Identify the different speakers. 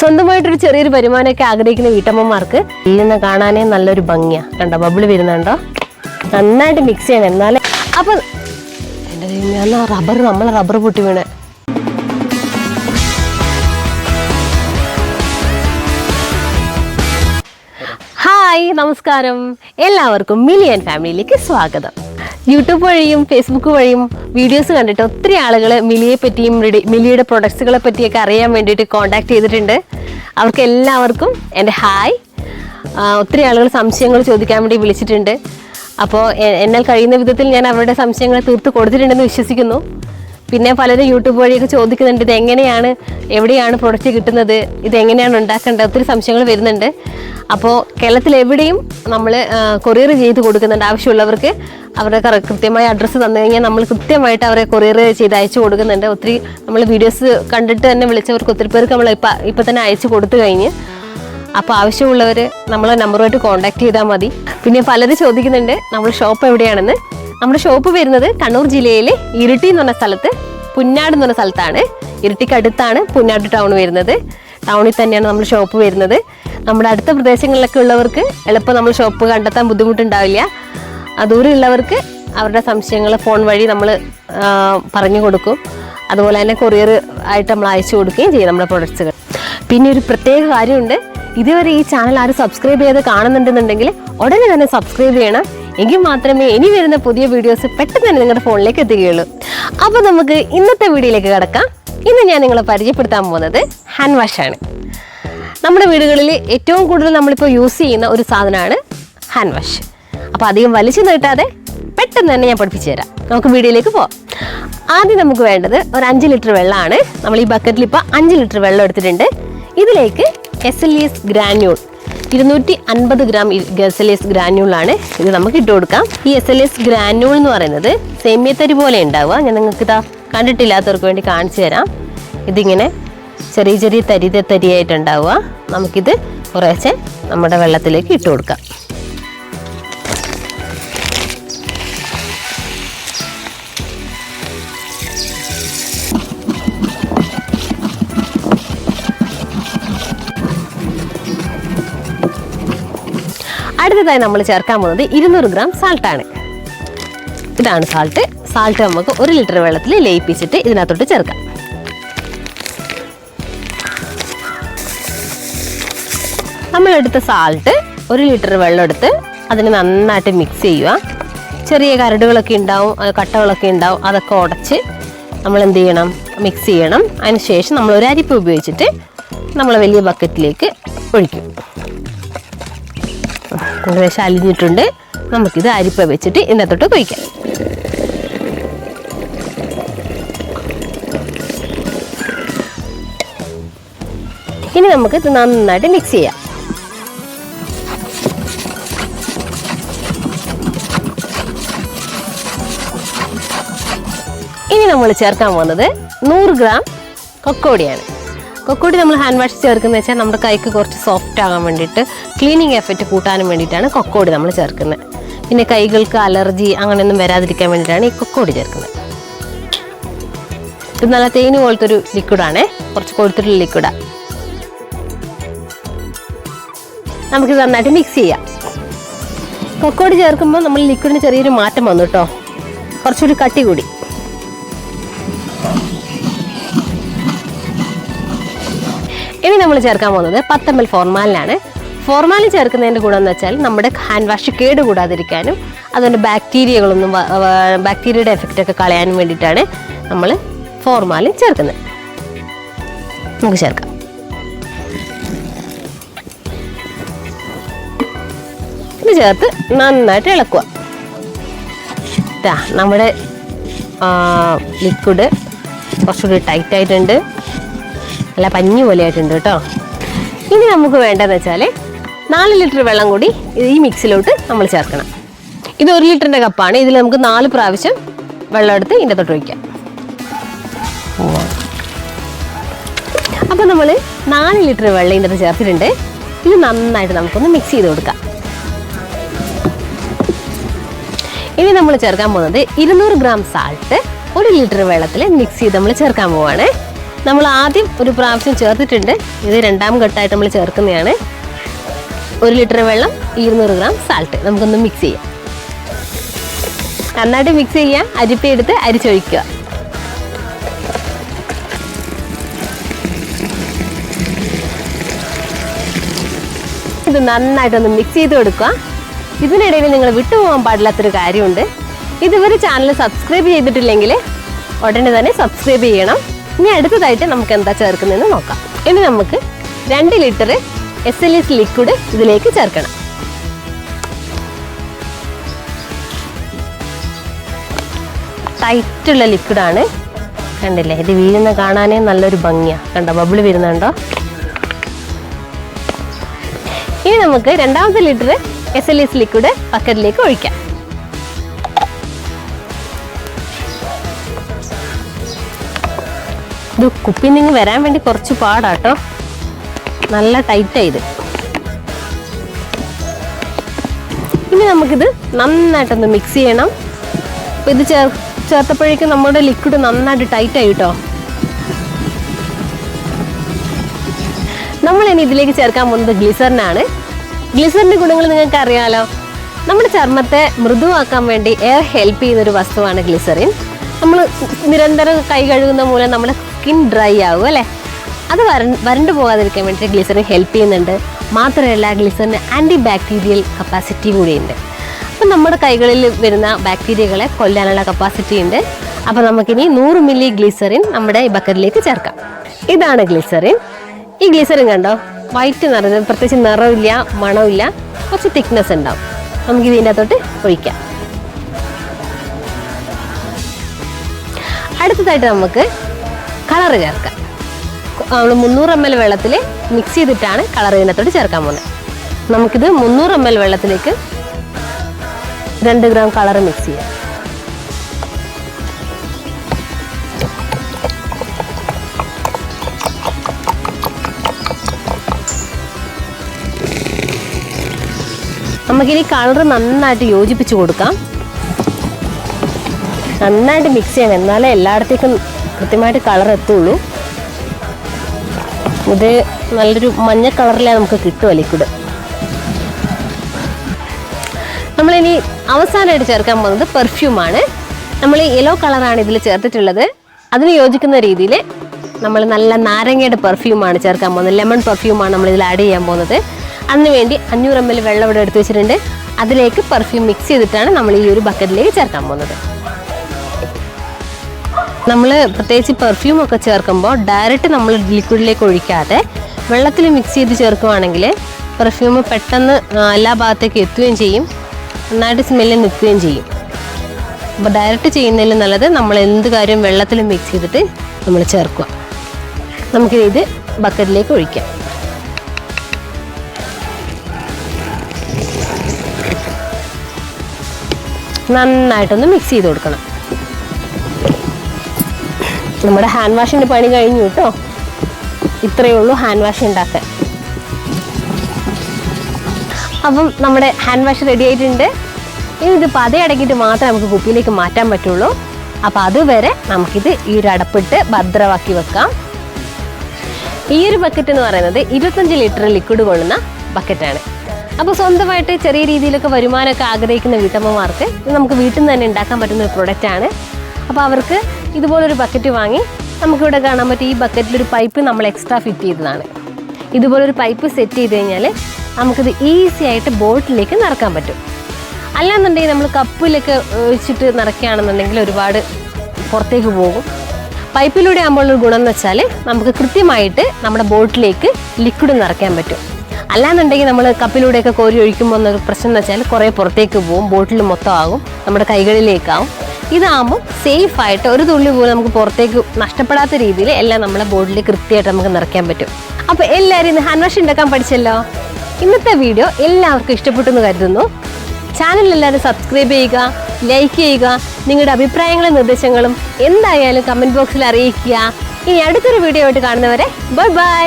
Speaker 1: സ്വന്തമായിട്ടൊരു ചെറിയൊരു വരുമാനമൊക്കെ ആഗ്രഹിക്കുന്ന വീട്ടമ്മമാർക്ക് ഇതിൽ നിന്ന് കാണാനേ നല്ലൊരു ഭംഗിയാ. കണ്ടോ ബബിൾ വരുന്നുണ്ടോ? നന്നായിട്ട് മിക്സ് ചെയ്യണം. എന്നാലേ അപ്പൊ എന്റെ ഞാൻ റബ്ബർ നമ്മളെ റബ്ബർ പൊട്ടി വീണേ. ഹായ് നമസ്കാരം. എല്ലാവർക്കും മിലിയൻ ഫാമിലിയിലേക്ക് സ്വാഗതം. യൂട്യൂബ് വഴിയും ഫേസ്ബുക്ക് വഴിയും വീഡിയോസ് കണ്ടിട്ട് ഒത്തിരി ആളുകൾ മിലിയെ പറ്റിയും മിലിയുടെ പ്രൊഡക്ട്സുകളെ പറ്റിയൊക്കെ അറിയാൻ വേണ്ടിയിട്ട് കോൺടാക്ട് ചെയ്തിട്ടുണ്ട്. അവർക്ക് എല്ലാവർക്കും എന്റെ ഹായ് ഒത്തിരി ആളുകൾ സംശയങ്ങൾ ചോദിക്കാൻ വേണ്ടി വിളിച്ചിട്ടുണ്ട്. അപ്പോൾ എന്നാൽ കഴിയുന്ന വിധത്തിൽ ഞാൻ അവരുടെ സംശയങ്ങൾ തീർത്ത് കൊടുത്തിട്ടുണ്ടെന്ന് വിശ്വസിക്കുന്നു. പിന്നെ പലരും യൂട്യൂബ് വഴിയൊക്കെ ചോദിക്കുന്നുണ്ട് ഇത് എങ്ങനെയാണ് എവിടെയാണ് പ്രൊഡക്റ്റ് കിട്ടുന്നത്? ഇത് എങ്ങനെയാണ് ഉണ്ടാക്കേണ്ടത്? ഒത്തിരി സംശയങ്ങൾ വരുന്നുണ്ട്. അപ്പോൾ കേരളത്തിൽ എവിടെയും നമ്മൾ കൊറിയർ ചെയ്ത് കൊടുക്കുന്നുണ്ട് ആവശ്യമുള്ളവർക്ക്. അവരുടെ കൃത്യമായ അഡ്രസ്സ് തന്നു കഴിഞ്ഞാൽ നമ്മൾ കൃത്യമായിട്ട് അവരെ കൊറിയർ ചെയ്ത് അയച്ചു കൊടുക്കുന്നുണ്ട്. ഒത്തിരി നമ്മൾ വീഡിയോസ് കണ്ടിട്ട് തന്നെ വിളിച്ചവർക്ക് ഒത്തിരി പേർക്ക് നമ്മൾ ഇപ്പം ഇപ്പം തന്നെ അയച്ചു കൊടുത്തു കഴിഞ്ഞ്. അപ്പോൾ ആവശ്യമുള്ളവർ നമ്മളെ നമ്പറുമായിട്ട് കോൺടാക്ട് ചെയ്താൽ മതി. പിന്നെ പലരും ചോദിക്കുന്നുണ്ട് നമ്മൾ ഷോപ്പ് എവിടെയാണെന്ന്? നമ്മുടെ ഷോപ്പ് വരുന്നത് കണ്ണൂർ ജില്ലയിലെ ഇരിട്ടി എന്ന് പറഞ്ഞ സ്ഥലത്ത് പുന്നാട് എന്ന് പറഞ്ഞ സ്ഥലത്താണ്. ഇരിട്ടിക്ക് അടുത്താണ് പുന്നാട് ടൗൺ വരുന്നത്. ടൗണിൽ തന്നെയാണ് നമ്മുടെ ഷോപ്പ് വരുന്നത്. നമ്മുടെ അടുത്ത പ്രദേശങ്ങളിലൊക്കെ ഉള്ളവർക്ക് എളുപ്പം നമ്മൾ ഷോപ്പ് കണ്ടെത്താൻ ബുദ്ധിമുട്ടുണ്ടാവില്ല. ഉള്ളവർക്ക് അവരുടെ സംശയങ്ങൾ ഫോൺ വഴി നമ്മൾ പറഞ്ഞു കൊടുക്കും. അതുപോലെ തന്നെ കൊറിയർ ആയിട്ട് നമ്മൾ അയച്ചു കൊടുക്കുകയും ചെയ്യും നമ്മുടെ പ്രൊഡക്ട്സുകൾ പിന്നെ ഒരു പ്രത്യേക കാര്യമുണ്ട്. ഇതുവരെ ഈ ചാനൽ ആരും സബ്സ്ക്രൈബ് ചെയ്ത് കാണുന്നുണ്ടെന്നുണ്ടെങ്കിൽ ഉടനെ തന്നെ സബ്സ്ക്രൈബ് ചെയ്യണം. എങ്കിൽ മാത്രമേ ഇനി വരുന്ന പുതിയ വീഡിയോസ് പെട്ടെന്ന് തന്നെ നിങ്ങളുടെ ഫോണിലേക്ക് എത്തുകയുള്ളൂ. അപ്പോൾ നമുക്ക് ഇന്നത്തെ വീഡിയോയിലേക്ക് കിടക്കാം. ഇന്ന് ഞാൻ നിങ്ങളെ പരിചയപ്പെടുത്താൻ പോകുന്നത് ഹാൻഡ് വാഷാണ് നമ്മുടെ വീടുകളിൽ ഏറ്റവും കൂടുതൽ നമ്മളിപ്പോൾ യൂസ് ചെയ്യുന്ന ഒരു സാധനമാണ് ഹാൻഡ് വാഷ് അപ്പോൾ അധികം വലിച്ചു നീട്ടാതെ പെട്ടെന്ന് തന്നെ ഞാൻ പഠിപ്പിച്ചു തരാം. നമുക്ക് വീഡിയോയിലേക്ക് പോവാം. ആദ്യം നമുക്ക് വേണ്ടത് ഒരു അഞ്ച് ലിറ്റർ വെള്ളമാണ്. നമ്മൾ ഈ ബക്കറ്റിൽ ഇപ്പോൾ അഞ്ച് ലിറ്റർ വെള്ളം എടുത്തിട്ടുണ്ട്. ഇതിലേക്ക് എസ് എൽ എസ് ഗ്രാന്യൂൾ ഇരുന്നൂറ്റി അൻപത് ഗ്രാം എസ് എൽ എസ് ഗ്രാന്യൂളാണ് ഇത് നമുക്ക് ഇട്ട് കൊടുക്കാം. ഈ എസ് എൽ എസ് ഗ്രാന്യൂൾ എന്ന് പറയുന്നത് സേമിയത്തരി പോലെ ഉണ്ടാവുക. ഞാൻ നിങ്ങൾക്ക് ഇതാ കണ്ടിട്ടില്ലാത്തവർക്ക് വേണ്ടി കാണിച്ചു തരാം. ഇതിങ്ങനെ ചെറിയ ചെറിയ തരി തരിയായിട്ടുണ്ടാവുക നമുക്കിത് കുറേശ്ശെ നമ്മുടെ വെള്ളത്തിലേക്ക് ഇട്ട് കൊടുക്കാം. അടുത്തതായി നമ്മൾ ചേർക്കാൻ പോകുന്നത് ഇരുന്നൂറ് ഗ്രാം സാൾട്ടാണ് ഇതാണ് സാൾട്ട് സാൾട്ട് നമുക്ക് ഒരു ലിറ്റർ വെള്ളത്തിൽ ലയിപ്പിച്ചിട്ട് ഇതിനകത്തോട്ട് ചേർക്കാം. നമ്മൾ എടുത്ത സാൾട്ട് ഒരു ലിറ്റർ വെള്ളം എടുത്ത് അതിന് നന്നായിട്ട് മിക്സ് ചെയ്യുക. ചെറിയ കരടുകളൊക്കെ ഉണ്ടാവും കട്ടകളൊക്കെ ഉണ്ടാവും അതൊക്കെ ഉടച്ച് നമ്മൾ എന്ത് ചെയ്യണം? മിക്സ് ചെയ്യണം. അതിന് ശേഷം നമ്മൾ ഒരു അരിപ്പ് ഉപയോഗിച്ചിട്ട് നമ്മൾ വലിയ ബക്കറ്റിലേക്ക് ഒഴിക്കും. ഏകദേശം അലിഞ്ഞിട്ടുണ്ട് നമുക്കിത് അരിപ്പ വെച്ചിട്ട് ഇന്നത്തോട്ട് കൊയ്ക്കാം. ഇനി നമുക്ക് ഇത് നന്നായിട്ട് മിക്സ് ചെയ്യാം. ഇനി നമ്മൾ ചേർക്കാൻ പോകുന്നത് നൂറ് ഗ്രാം കൊക്കോടിയാണ്. കൊക്കോടി നമ്മൾ ഹാൻഡ് വാഷ് ചേർക്കുന്നത് വെച്ചാൽ നമ്മുടെ കൈക്ക് കുറച്ച് സോഫ്റ്റ് ആകാൻ വേണ്ടിയിട്ട് ക്ലീനിങ് എഫക്റ്റ് കൂട്ടാനും വേണ്ടിയിട്ടാണ് കൊക്കോടി നമ്മൾ ചേർക്കുന്നത്. പിന്നെ കൈകൾക്ക് അലർജി അങ്ങനെയൊന്നും വരാതിരിക്കാൻ വേണ്ടിയിട്ടാണ് ഈ കൊക്കോടി ചേർക്കുന്നത്. ഇത് നല്ല തേന് പോലത്തെ ഒരു ലിക്വിഡാണേ കുറച്ച് കൊഴുത്തിട്ടുള്ള ലിക്വിഡാണ് നമുക്കിത് നന്നായിട്ട് മിക്സ് ചെയ്യാം. കൊക്കോടി ചേർക്കുമ്പോൾ നമ്മൾ ലിക്വിഡിന് ചെറിയൊരു മാറ്റം വന്നു കേട്ടോ. കുറച്ചുകൂടി കട്ടി കൂടി. നമ്മൾ ചേർക്കാൻ പോകുന്നത് പത്തമ്പൽ ഫോർമാലിനാണ്. ഫോർമാലിൻ ചേർക്കുന്നതിന്റെ ഗുണം എന്ന് വെച്ചാൽ നമ്മുടെ ഹാൻഡ് വാഷ് കേട് കൂടാതിരിക്കാനും അതുകൊണ്ട് ബാക്ടീരിയകളൊന്നും ബാക്ടീരിയയുടെ എഫക്റ്റ് ഒക്കെ കളയാനും വേണ്ടിയിട്ടാണ് നമ്മൾ ഫോർമാലിൻ ചേർക്കുന്നത്. നമുക്ക് ചേർക്കാം. ഇത് ചേർത്ത് നന്നായിട്ട് ഇളക്കുക. നമ്മുടെ ലിക്വിഡ് കുറച്ചുകൂടി ടൈറ്റ് നല്ല പഞ്ഞി പോലെ ആയിട്ടുണ്ട് കേട്ടോ. ഇനി നമുക്ക് വേണ്ടതെന്ന് വെച്ചാൽ നാല് ലിറ്റർ വെള്ളം കൂടി ഈ മിക്സിലോട്ട് നമ്മൾ ചേർക്കണം. ഇത് ഒരു ലിറ്ററിന്റെ കപ്പാണ്. ഇതിൽ നമുക്ക് നാല് പ്രാവശ്യം വെള്ളം എടുത്ത് ഇതിന്റെ തൊട്ട് ഒഴിക്കാം. അപ്പോൾ നമ്മൾ നാല് ലിറ്റർ വെള്ളം ഇതിന്റെ അകത്ത് ചേർത്തിട്ടുണ്ട്. ഇത് നന്നായിട്ട് നമുക്കൊന്ന് മിക്സ് ചെയ്ത് കൊടുക്കാം. ഇനി നമ്മൾ ചേർക്കാൻ പോകുന്നത് ഇരുന്നൂറ് ഗ്രാം സാൾട്ട് ഒരു ലിറ്റർ വെള്ളത്തിൽ മിക്സ് ചെയ്ത് നമ്മൾ ചേർക്കാൻ പോവാണ്. നമ്മൾ ആദ്യം ഒരു പ്രാവശ്യം ചേർത്തിട്ടുണ്ട്. ഇത് രണ്ടാം ഘട്ടമായിട്ട് നമ്മൾ ചേർക്കുന്നതാണ്. ഒരു ലിറ്റർ വെള്ളം ഇരുന്നൂറ് ഗ്രാം സാൾട്ട് നമുക്കൊന്ന് മിക്സ് ചെയ്യാം. നന്നായിട്ട് മിക്സ് ചെയ്യാം അരിപ്പ എടുത്ത് അരിച്ചൊഴിക്കുക. ഇത് നന്നായിട്ടൊന്ന് മിക്സ് ചെയ്ത് കൊടുക്കുക. ഇതിനിടയിൽ നിങ്ങൾ വിട്ടുപോകാൻ പാടില്ലാത്തൊരു കാര്യമുണ്ട്. ഇതുവരെ ചാനൽ സബ്സ്ക്രൈബ് ചെയ്തിട്ടില്ലെങ്കിൽ ഉടനെ തന്നെ സബ്സ്ക്രൈബ് ചെയ്യണം. ഇനി അടുത്തതായിട്ട് നമുക്ക് എന്താ ചേർക്കുന്നതെന്ന് നോക്കാം. ഇനി നമുക്ക് രണ്ട് litre S L S liquid ഇതിലേക്ക് ചേർക്കണം. ടൈറ്റുള്ള ലിക്വിഡാണ് കണ്ടില്ലേ? ഇത് വീഴുന്ന കാണാനേ നല്ലൊരു ഭംഗിയാണ് കണ്ടോ? ബബിൾ വരുന്നുണ്ടോ? ഇനി നമുക്ക് രണ്ടാമത്തെ litre S L S liquid പക്കറ്റിലേക്ക് ഒഴിക്കാം. ഇത് കുപ്പിന്നിങ് വരാൻ വേണ്ടി കുറച്ച് പാടാട്ടോ. നല്ല ടൈറ്റാണ് ഇത്. ഇനി നമുക്കിത് നന്നായിട്ടൊന്ന് മിക്സ് ചെയ്യണം. അപ്പോൾ ഇത് ചേർ ചേർത്തപ്പോഴേക്കും നമ്മുടെ ലിക്വിഡ് നന്നായിട്ട് ടൈറ്റ് ആയി കേട്ടോ നമ്മൾ ഇനി ഇതിലേക്ക് ചേർക്കാൻ പോകുന്നത് ഗ്ലിസറിനാണ് ഗ്ലിസറിന്റെ ഗുണങ്ങൾ നിങ്ങൾക്ക് അറിയാലോ. നമ്മുടെ ചർമ്മത്തെ മൃദുവാക്കാൻ വേണ്ടി ഏറെ ഹെൽപ്പ് ചെയ്യുന്നൊരു വസ്തുവാണ് ഗ്ലിസറിൻ നമ്മൾ നിരന്തരം കൈ കഴുകുന്ന മൂലം നമ്മുടെ സ്കിൻ ഡ്രൈ ആകും അല്ലേ? അത് വര വരണ്ടു പോകാതിരിക്കാൻ വേണ്ടിയിട്ട് ഗ്ലിസറിൻ ഹെൽപ്പ് ചെയ്യുന്നുണ്ട്. മാത്രമല്ല ഗ്ലിസറിന് ആന്റി ബാക്ടീരിയൽ കപ്പാസിറ്റി കൂടിയുണ്ട്. അപ്പം നമ്മുടെ കൈകളിൽ വരുന്ന ബാക്ടീരിയകളെ കൊല്ലാനുള്ള കപ്പാസിറ്റി ഉണ്ട്. അപ്പോൾ നമുക്കിനി നൂറ് മില്ലി ഗ്ലിസറിൻ നമ്മുടെ ഈ ബക്കറ്റിലേക്ക് ചേർക്കാം. ഇതാണ് ഗ്ലിസറിൻ ഈ ഗ്ലിസറിൻ കണ്ടോ? വൈറ്റ് നിറഞ്ഞ പ്രത്യേകിച്ച് നിറമില്ല മണമില്ല കുറച്ച് തിക്നെസ് ഉണ്ടാവും. നമുക്ക് ഇതിന്റെ അകത്തോട്ട് ഒഴിക്കാം. അടുത്തതായിട്ട് നമുക്ക് കളറ് ചേർക്കാം. നമ്മൾ മുന്നൂറ് എം എൽ വെള്ളത്തിൽ മിക്സ് ചെയ്തിട്ടാണ് കളർ ഇതിനകത്തോട്ട് ചേർക്കാൻ പോകുന്നത്. നമുക്കിത് മുന്നൂറ് എം എൽ വെള്ളത്തിലേക്ക് രണ്ട് ഗ്രാം കളർ മിക്സ് ചെയ്യാം. നമുക്കിനി കളർ നന്നായിട്ട് യോജിപ്പിച്ച് കൊടുക്കാം. നന്നായിട്ട് മിക്സ് ചെയ്യണം. എന്നാലേ എല്ലായിടത്തേക്കും കൃത്യമായിട്ട് കളർ എത്തുള്ളൂ. ഇത് നല്ലൊരു മഞ്ഞ കളറിലേ നമുക്ക് കിട്ടുക ലിക്വിഡ് നമ്മളിനി അവസാനമായിട്ട് ചേർക്കാൻ പോകുന്നത് പെർഫ്യൂമാണ് നമ്മൾ യെല്ലോ കളറാണ് ഇതിൽ ചേർത്തിട്ടുള്ളത്. അതിന് യോജിക്കുന്ന രീതിയിൽ നമ്മൾ നല്ല നാരങ്ങയുടെ പെർഫ്യൂമാണ് ചേർക്കാൻ പോകുന്നത്. ലെമൺ പെർഫ്യൂമാണ് നമ്മൾ ഇതിൽ ആഡ് ചെയ്യാൻ പോകുന്നത്. അതിനുവേണ്ടി അഞ്ഞൂറ് എം എൽ വെള്ളം ഇവിടെ എടുത്ത് വെച്ചിട്ടുണ്ട്. അതിലേക്ക് പെർഫ്യൂം മിക്സ് ചെയ്തിട്ടാണ് നമ്മൾ ഈ ഒരു ബക്കറ്റിലേക്ക് ചേർക്കാൻ പോകുന്നത്. നമ്മൾ പ്രത്യേകിച്ച് പെർഫ്യൂം ഒക്കെ ചേർക്കുമ്പോൾ ഡയറക്റ്റ് നമ്മൾ ലിക്വിഡിലേക്ക് ഒഴിക്കാതെ വെള്ളത്തിൽ മിക്സ് ചെയ്ത് ചേർക്കുവാണെങ്കിൽ പെർഫ്യൂം പെട്ടെന്ന് എല്ലാ ഭാഗത്തേക്ക് എത്തുകയും ചെയ്യും. നന്നായിട്ട് സ്മെല്ല് നിൽക്കുകയും ചെയ്യും. അപ്പോൾ ഡയറക്റ്റ് ചെയ്യുന്നതിലും നല്ലത് നമ്മൾ എന്ത് കാര്യവും വെള്ളത്തിൽ മിക്സ് ചെയ്തിട്ട് നമ്മൾ ചേർക്കുക. നമുക്കിത് ബക്കറ്റിലേക്ക് ഒഴിക്കാം. നന്നായിട്ടൊന്ന് മിക്സ് ചെയ്ത് കൊടുക്കണം. നമ്മുടെ ഹാൻഡ് വാഷിന്റെ പണി കഴിഞ്ഞു കേട്ടോ ഇത്രയേ ഉള്ളൂ ഹാൻഡ് വാഷ് ഉണ്ടാക്കാൻ. അപ്പം നമ്മുടെ ഹാൻഡ് വാഷ് റെഡി ആയിട്ടുണ്ട്. ഇനി ഇത് പതയടക്കിയിട്ട് മാത്രമേ നമുക്ക് കുപ്പിയിലേക്ക് മാറ്റാൻ പറ്റുള്ളൂ. അപ്പോൾ അതുവരെ നമുക്കിത് ഈ ഒരു അടപ്പിട്ട് ഭദ്രമാക്കി വെക്കാം. ഈ ഒരു ബക്കറ്റ് എന്ന് പറയുന്നത് ഇരുപത്തഞ്ച് ലിറ്റർ ലിക്വിഡ് കൊള്ളുന്ന ബക്കറ്റാണ് അപ്പോൾ സ്വന്തമായിട്ട് ചെറിയ രീതിയിലൊക്കെ വരുമാനമൊക്കെ ആഗ്രഹിക്കുന്ന വീട്ടമ്മമാർക്ക് ഇത് നമുക്ക് വീട്ടിൽ നിന്ന് തന്നെ ഉണ്ടാക്കാൻ പറ്റുന്ന ഒരു പ്രൊഡക്റ്റാണ് അപ്പോൾ അവർക്ക് ഇതുപോലൊരു ബക്കറ്റ് വാങ്ങി നമുക്കിവിടെ കാണാൻ പറ്റും ഈ ബക്കറ്റിലൊരു പൈപ്പ് നമ്മൾ എക്സ്ട്രാ ഫിറ്റ് ചെയ്തതാണ്. ഇതുപോലൊരു പൈപ്പ് സെറ്റ് ചെയ്ത് കഴിഞ്ഞാൽ നമുക്കിത് ഈസി ആയിട്ട് ബോട്ടിലേക്ക് നിറക്കാൻ പറ്റും. അല്ലാന്നുണ്ടെങ്കിൽ നമ്മൾ കപ്പിലൊക്കെ ഒഴിച്ചിട്ട് നിറയ്ക്കുകയാണെന്നുണ്ടെങ്കിൽ ഒരുപാട് പുറത്തേക്ക് പോകും. പൈപ്പിലൂടെ ആകുമ്പോൾ ഒരു ഗുണം എന്ന് വെച്ചാൽ നമുക്ക് കൃത്യമായിട്ട് നമ്മുടെ ബോട്ടിലേക്ക് ലിക്വിഡ് നിറയ്ക്കാൻ പറ്റും. അല്ലാന്നുണ്ടെങ്കിൽ നമ്മൾ കപ്പിലൂടെയൊക്കെ കോരി ഒഴിക്കുമ്പോൾ എന്നൊരു പ്രശ്നം എന്ന് വെച്ചാൽ കുറേ പുറത്തേക്ക് പോകും ബോട്ടിൽ മൊത്തമാകും നമ്മുടെ കൈകളിലേക്കാവും. ഇതാകുമ്പോൾ സേഫ് ആയിട്ട് ഒരു തുള്ളി പോലും നമുക്ക് പുറത്തേക്ക് നഷ്ടപ്പെടാത്ത രീതിയിൽ എല്ലാം നമ്മുടെ ബോർഡിൽ കൃത്യമായിട്ട് നമുക്ക് നിറയ്ക്കാൻ പറ്റും. അപ്പോൾ എല്ലാവരും ഇന്ന് ഹാൻഡ് വാഷ് ഉണ്ടാക്കാൻ പഠിച്ചല്ലോ? ഇന്നത്തെ വീഡിയോ എല്ലാവർക്കും ഇഷ്ടപ്പെട്ടു എന്ന് കരുതുന്നു. ചാനൽ എല്ലാവരും സബ്സ്ക്രൈബ് ചെയ്യുക ലൈക്ക് ചെയ്യുക നിങ്ങളുടെ അഭിപ്രായങ്ങളും നിർദ്ദേശങ്ങളും എന്തായാലും കമന്റ് ബോക്സിൽ അറിയിക്കുക. ഇനി അടുത്തൊരു വീഡിയോ ആയിട്ട് കാണുന്നവരെ ബൈ ബൈ